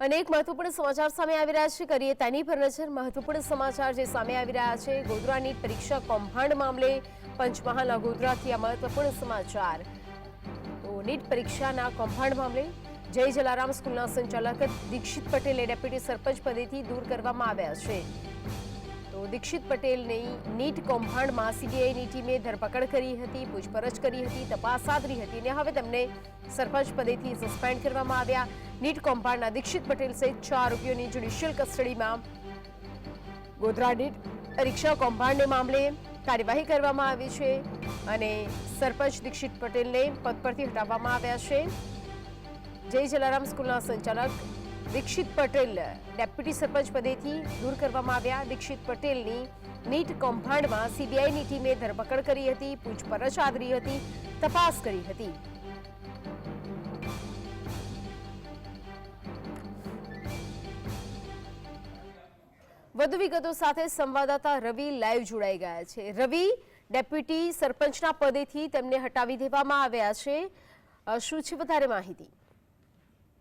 અનેક મહત્વપૂર્ણ સમાચાર સામે આવી રહ્યા છે. કરીએ તેની પર નજર. મહત્વપૂર્ણ સમાચાર જે સામે આવી રહ્યા છે. ગોધરાની પરીક્ષા કૌભાંડ મામલે પંચમહાલના ગોધરાથી આ મહત્વપૂર્ણ સમાચાર. તો નીટ પરીક્ષાના કૌભાંડ મામલે જય જલારામ સ્કૂલના સંચાલક દીક્ષિત પટેલે ડેપ્યુટી સરપંચ પદેથી દૂર કરવામાં આવ્યા છે. તો દીક્ષિત પટેલની નીટ કૌભાંડમાં સીબીઆઈની ટીમે ધરપકડ કરી હતી, પૂછપરછ કરી હતી, તપાસ સાધરી હતી અને હવે તેમને સરપંચ પદેથી સસ્પેન્ડ કરવામાં આવ્યા. નીટ કૌભાંડના દીક્ષિત પટેલ સહિત છ આરોપીઓની જ્યુડિશિયલ કસ્ટડીમાં ગોધરા નીટ રિક્ષા કૌભાંડને મામલે કાર્યવાહી કરવામાં આવી છે અને સરપંચ દીક્ષિત પટેલને પદ પરથી હટાવવામાં આવ્યા છે. જય જલારામ, સ્કૂલના સંચાલક દીક્ષિત પટેલ ડેપ્યુટી સરપંચ પદેથી દૂર કરવામાં આવ્યા. દીક્ષિત પટેલની નીટ કૌભાંડમાં સીબીઆઈની ટીમે ધરપકડ કરી હતી, પૂછપરછ આદરી હતી, તપાસ કરી હતી. વધુ વિગતો સાથે સંવાદદાતા રવિ લાઈવ જોડાઈ ગયા છે. રવિ, ડેપ્યુટી સરપંચના પદેથી તેમને હટાવી દેવામાં આવ્યા છે. શું છે? વધારે માહિતી.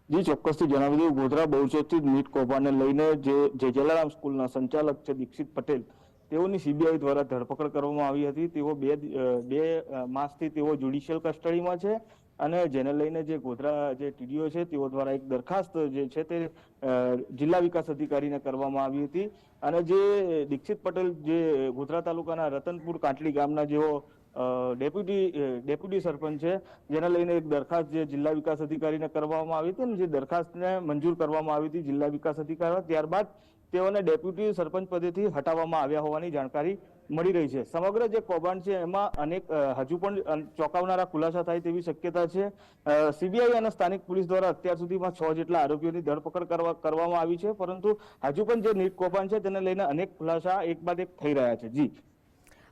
જી, ચોક્કસથી જણાવી દઉં ગોધરા બહુચર્ચિત નીટ કૌભાંડને લઈને જે જલારામ સ્કૂલના સંચાલક છે દીક્ષિત પટેલ, તેઓની સીબીઆઈ દ્વારા ધરપકડ કરવામાં આવી હતી. તેઓ બે બે માસથી તેઓ જ્યુડિશિયલ કસ્ટડીમાં છે અને જેને લઈને જે ગોધરા જે ટીડીઓ છે તેઓ દ્વારા એક દરખાસ્ત જે છે તે જિલ્લા વિકાસ અધિકારીને કરવામાં આવી હતી. અને જે દીક્ષિત પટેલ જે ગોધરા તાલુકાના રતનપુર કાંટલી ગામના જેઓ ડેપ્યુટી ડેપ્યુટી સરપંચ છે. જેને લઈને એક દરખાસ્ત જે જિલ્લા વિકાસ અધિકારીને કરવામાં આવી હતી અને જે દરખાસ્તને મંજૂર કરવામાં આવી હતી જિલ્લા વિકાસ અધિકારી ત્યારબાદ તેઓને ડેપ્યુટી સરપંચ પદેથી હટાવવામાં આવ્યા હોવાની જાણકારી મળી રહી છે. સમગ્ર જે કૌભાંડ છે, એમાં અનેક હજુ પણ ચોંકાવનારા ખુલાસા થાય તેવી શક્યતા છે. સીબીઆઈ અને સ્થાનિક પોલીસ દ્વારા અત્યાર સુધીમાં છ જેટલા આરોપીઓની ધરપકડ કરવા, કરવામાં આવી છે. પરંતુ હજુ પણ જે નીટ કૌભાંડ છે, તેને લઈને અનેક ખુલાસા એક બાદ એક થઈ રહ્યા છે. જી.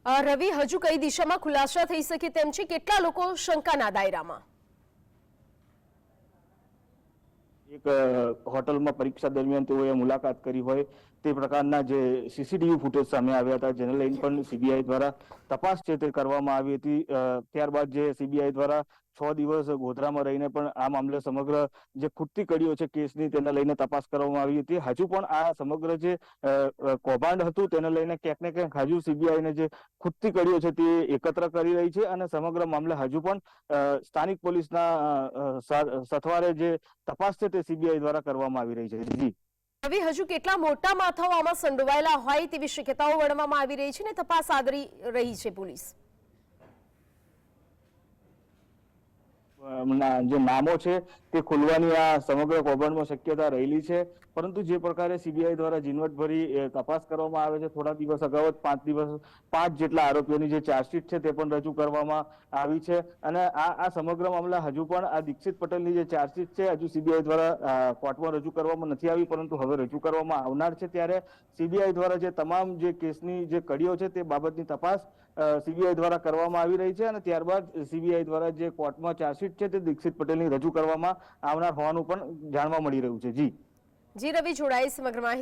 રવિ હજુ કઈ દિશામાં ખુલાસા થઈ શકે તેમ છે? કેટલા લોકો શંકાના દાયરામાં? એક હોટલમાં પરીક્ષા દરમિયાન તેઓએ મુલાકાત કરી હોય. તે પ્રકારના જે સીસીટીવી ફૂટેજ સામે આવ્યા હતા, જેને લઈને પણ સીબીઆઈ દ્વારા તપાસ છે તે કરવામાં આવી હતી ત્યારબાદ જે સીબીઆઈ દ્વારા છ દિવસ ગોધરામાં રહીને પણ આ મામલે સમગ્ર જે ખૂટતી કડીઓ છે કેસની તેને લઈને તપાસ કરવામાં આવી હતી. હજુ પણ આ સમગ્ર જે કૌભાંડ હતું તેને લઈને ક્યાંક ને ક્યાંક હજુ સીબીઆઈને જે ખૂટતી કડીઓ છે તે એકત્ર કરી રહી છે અને સમગ્ર મામલે હજુ પણ સ્થાનિક પોલીસના સથવારે જે તપાસ છે તે સીબીઆઈ દ્વારા કરવામાં આવી રહી છે. જી. રવિ હજુ કેટલા મોટા માથાઓ આમાં સંડોવાયેલા હોય તેવી શક્યતાઓ વણવામાં આવી રહી છે ને તપાસ આદરી રહી છે પોલીસ. જે નામો છે તે ખુલવાની આ સમગ્ર કૌભાંડમાં શક્યતા રહેલી છે. પરંતુ જે પ્રકારે સીબીઆઈ દ્વારા ઝીણવટભરી તપાસ કરવામાં આવે છે, થોડા દિવસ અગાઉ જ પાંચ દિવસ, પાંચ જેટલા આરોપીઓની જે ચાર્જશીટ છે તે પણ રજૂ કરવામાં આવી છે. અને આ આ સમગ્ર મામલા હજુ પણ આ દીક્ષિત પટેલની જે ચાર્જશીટ છે, હજુ સીબીઆઈ દ્વારા કોર્ટમાં રજૂ કરવામાં નથી આવી, પરંતુ હવે રજૂ કરવામાં આવનાર છે. ત્યારે સીબીઆઈ દ્વારા જે તમામ જે કેસની જે કડીઓ છે તે બાબતની તપાસ સીબીઆઈ દ્વારા કરવામાં આવી રહી છે. અને ત્યારબાદ સીબીઆઈ દ્વારા જે કોર્ટમાં ચાર્જશીટ છે તે દીક્ષિત પટેલની રજૂ કરવામાં આવનાર હોવાનું પણ જાણવા મળી રહ્યું છે. જી. જી રવિ જોડાઈ સમગ્ર માહિતી